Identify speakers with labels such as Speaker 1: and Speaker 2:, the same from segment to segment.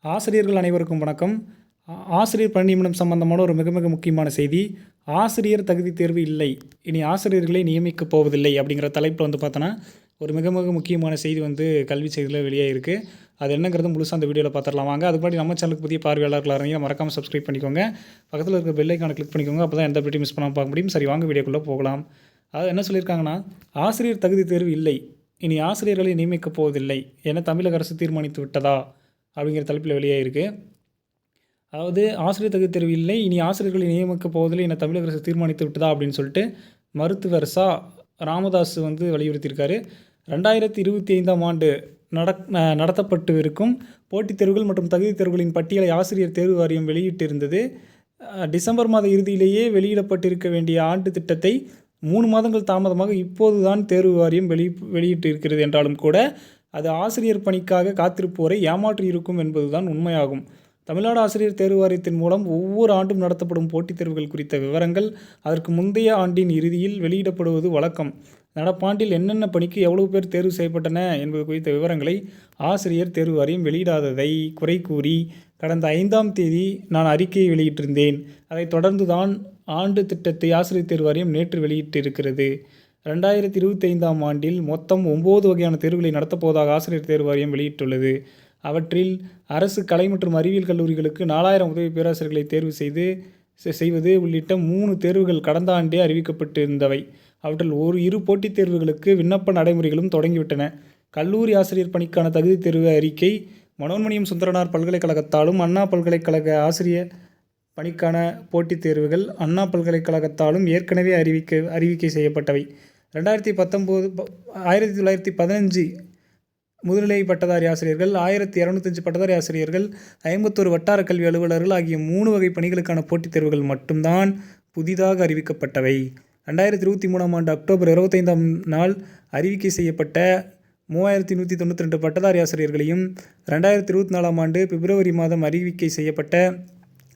Speaker 1: ஆசிரியர்கள் அனைவருக்கும் வணக்கம். ஆ- ஆசிரியர் பணி நியமனம் சம்பந்தமான ஒரு மிக மிக முக்கியமான செய்தி. ஆசிரியர் தகுதி தேர்வு இல்லை. இனி ஆசிரியர்களை நியமிக்கப் போவதில்லை அப்படிங்கிற தலைப்பில் வந்து பார்த்தோன்னா ஒரு மிக மிக முக்கியமான செய்தி வந்து கல்வி செய்தியில் வெளியே இருக்குது அது என்னங்கிறது முழுசாக அந்த வீடியோவில் பார்த்துடலாம். வாங்க அது முன்னாடி நம்ம சேனலுக்கு புதிய பார்வையாளர்களாக இருந்தீங்க மறக்காமல் சப்ஸ்கிரைப் பண்ணிக்கோங்க. பக்கத்தில் இருக்க பெல்லைக்கான கிளிக் பண்ணிக்கோங்க. அப்போ தான் எந்த வீடியோ மிஸ் பண்ணாமல் பார்க்க முடியும். சரி வாங்க வீடியோக்குள்ளே போகலாம். அது என்ன சொல்லியிருக்காங்கன்னா ஆசிரியர் தகுதி தேர்வு இல்லை. இனி ஆசிரியர்களை நியமிக்கப் போவதில்லை என தமிழக அரசு தீர்மானித்து விட்டதா? அப்படிங்கிற தலைப்பில் வெளியே இருக்குது அதாவது ஆசிரியர் தகுதி தேர்வு இல்லை இனி ஆசிரியர்களை நியமிக்கப் போவதில்லை என தமிழக அரசு தீர்மானித்து விட்டதா அப்படின்னு சொல்லிட்டு மருத்துவர் சா. ராமதாஸ் வந்து வலியுறுத்தியிருக்காரு. ரெண்டாயிரத்தி இருபத்தி ஐந்தாம் ஆண்டு நடக் நடத்தப்பட்டு இருக்கும் போட்டித் தேர்வுகள் மற்றும் தகுதி தேர்வுகளின் பட்டியலை ஆசிரியர் தேர்வு வாரியம் வெளியிட்டிருந்தது. டிசம்பர் மாத இறுதியிலேயே வெளியிடப்பட்டிருக்க வேண்டிய ஆண்டு திட்டத்தை மூணு மாதங்கள் தாமதமாக இப்போதுதான் தேர்வு வாரியம் வெளி வெளியிட்டிருக்கிறது என்றாலும் கூட அது ஆசிரியர் பணிக்காக காத்திருப்போரை ஏமாற்றி இருக்கும் என்பதுதான் உண்மையாகும். தமிழ்நாடு ஆசிரியர் தேர்வு வாரியத்தின் மூலம் ஒவ்வொரு ஆண்டும் நடத்தப்படும் போட்டித் தேர்வுகள் குறித்த விவரங்கள் அதற்கு முந்தைய ஆண்டின் இறுதியில் வெளியிடப்படுவது வழக்கம். நடப்பாண்டில் என்னென்ன பணிக்கு எவ்வளவு பேர் தேர்வு செய்யப்பட்டன என்பது குறித்த விவரங்களை ஆசிரியர் தேர்வு வாரியம் வெளியிடாததை குறை கூறி கடந்த ஐந்தாம் தேதி நான் அறிக்கையை வெளியிட்டிருந்தேன். அதைத் தொடர்ந்து தான் ஆண்டு திட்டத்தை ஆசிரியர் தேர்வு வாரியம் நேற்று வெளியிட்டிருக்கிறது. ரெண்டாயிரத்தி இருபத்தி ஐந்தாம் ஆண்டில் மொத்தம் ஒம்பது வகையான தேர்வுகளை நடத்தப்போவதாக ஆசிரியர் தேர்வு வாரியம் வெளியிட்டுள்ளது. அவற்றில் அரசு கலை மற்றும் அறிவியல் கல்லூரிகளுக்கு நாலாயிரம் உதவி பேராசிரியர்களை தேர்வு செய்து செய்வது உள்ளிட்ட மூணு தேர்வுகள் கடந்த ஆண்டே அறிவிக்கப்பட்டிருந்தவை. அவற்றில் ஒரு இரு போட்டித் தேர்வுகளுக்கு விண்ணப்ப நடைமுறைகளும் தொடங்கிவிட்டன. கல்லூரி ஆசிரியர் பணிக்கான தகுதி தேர்வு அறிக்கை மனோன்மணியம் சுந்தரனார் பல்கலைக்கழகத்தாலும் அண்ணா பல்கலைக்கழக ஆசிரியர் பணிக்கான போட்டித் தேர்வுகள் அண்ணா பல்கலைக்கழகத்தாலும் ஏற்கனவே அறிவிக்க அறிவிக்கை செய்யப்பட்டவை. ரெண்டாயிரத்தி பத்தொம்போது ஆயிரத்தி தொள்ளாயிரத்தி பதினஞ்சு முதுநிலை பட்டதாரி ஆசிரியர்கள் ஆயிரத்தி இரநூத்தஞ்சு பட்டதாரி ஆசிரியர்கள் ஐம்பத்தொரு வட்டார கல்வி அலுவலர்கள் ஆகிய மூணு வகை பணிகளுக்கான போட்டித் தேர்வுகள் மட்டும்தான் புதிதாக அறிவிக்கப்பட்டவை. ரெண்டாயிரத்தி இருபத்தி மூணாம் ஆண்டு அக்டோபர் இருபத்தைந்தாம் நாள் அறிவிக்கை செய்யப்பட்ட மூவாயிரத்தி நூற்றி தொண்ணூற்றி ரெண்டு பட்டதாரி ஆசிரியர்களையும் ரெண்டாயிரத்தி இருபத்தி நாலாம் ஆண்டு பிப்ரவரி மாதம் அறிவிக்கை செய்யப்பட்ட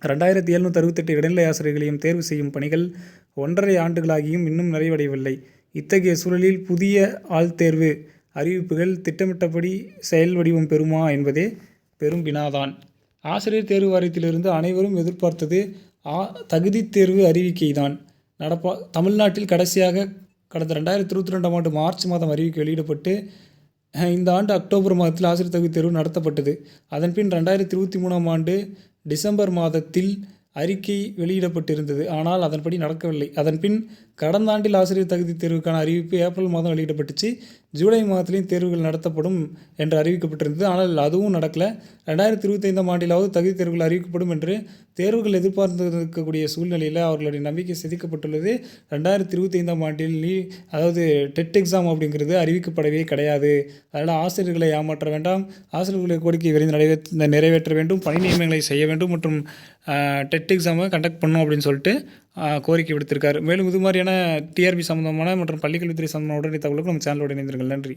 Speaker 1: ரெண்டாயிரத்தி எழுநூற்றி அறுபத்தெட்டு இடைநிலை ஆசிரியர்களையும் தேர்வு செய்யும் பணிகள் ஒன்றரை ஆண்டுகளாகியும் இன்னும் நிறைவடையவில்லை. இத்தகைய சூழலில் புதிய ஆள்தேர்வு அறிவிப்புகள் திட்டமிட்டபடி செயல் வடிவம் பெறுமா என்பதே பெரும் வினாதான். ஆசிரியர் தேர்வு வாரியத்திலிருந்து அனைவரும் எதிர்பார்த்தது ஆ தகுதி தேர்வு அறிவிக்கைதான். நடப்பா தமிழ்நாட்டில் கடைசியாக கடந்த ரெண்டாயிரத்தி இருபத்தி ரெண்டாம் ஆண்டு மார்ச் மாதம் அறிவிக்கை வெளியிடப்பட்டு இந்த ஆண்டு அக்டோபர் மாதத்தில் ஆசிரியர் தகுதி தேர்வு நடத்தப்பட்டது. அதன்பின் ரெண்டாயிரத்தி இருபத்தி மூணாம் ஆண்டு டிசம்பர் மாதத்தில் அறிக்கை வெளியிடப்பட்டிருந்தது. ஆனால் அதன்படி நடக்கவில்லை. அதன்பின் கடந்த ஆண்டில் ஆசிரியர் தகுதி தேர்வுக்கான அறிவிப்பு ஏப்ரல் மாதம் வெளியிடப்பட்டுச்சு. ஜூலை மாதத்திலையும் தேர்வுகள் நடத்தப்படும் என்று அறிவிக்கப்பட்டிருந்தது. ஆனால் அதுவும் நடக்கலை. ரெண்டாயிரத்தி இருபத்தைந்தாம் ஆண்டிலாவது தகுதி தேர்வுகள் அறிவிக்கப்படும் என்று தேர்வுகள் எதிர்பார்த்திருக்கக்கூடிய சூழ்நிலையில் அவர்களுடைய நம்பிக்கை செதுக்கப்பட்டுள்ளது. ரெண்டாயிரத்தி இருபத்தைந்தாம் ஆண்டில் நீ அதாவது டெட் எக்ஸாம் அப்படிங்கிறது அறிவிக்கப்படவே கிடையாது. அதனால் ஆசிரியர்களை ஏமாற்ற வேண்டாம். ஆசிரியர்களுடைய கோரிக்கை விரைந்து நிறைவேற்ற நிறைவேற்ற வேண்டும். பணி நியமனங்களை செய்ய வேண்டும் மற்றும் டெட் எக்ஸாமை கண்டக்ட் பண்ணும் அப்படின்னு சொல்லிட்டு கோரிக்கை விடுத்திருக்காரு. மேலும் இது மாதிரியான டிஆர்பி சம்மந்தமான மற்றும் பள்ளிக்கல்வித்துறை சம்மந்தமான உடனடி தகவலுக்கு நம்ம சேனலோட இணைந்திருங்கள். நன்றி.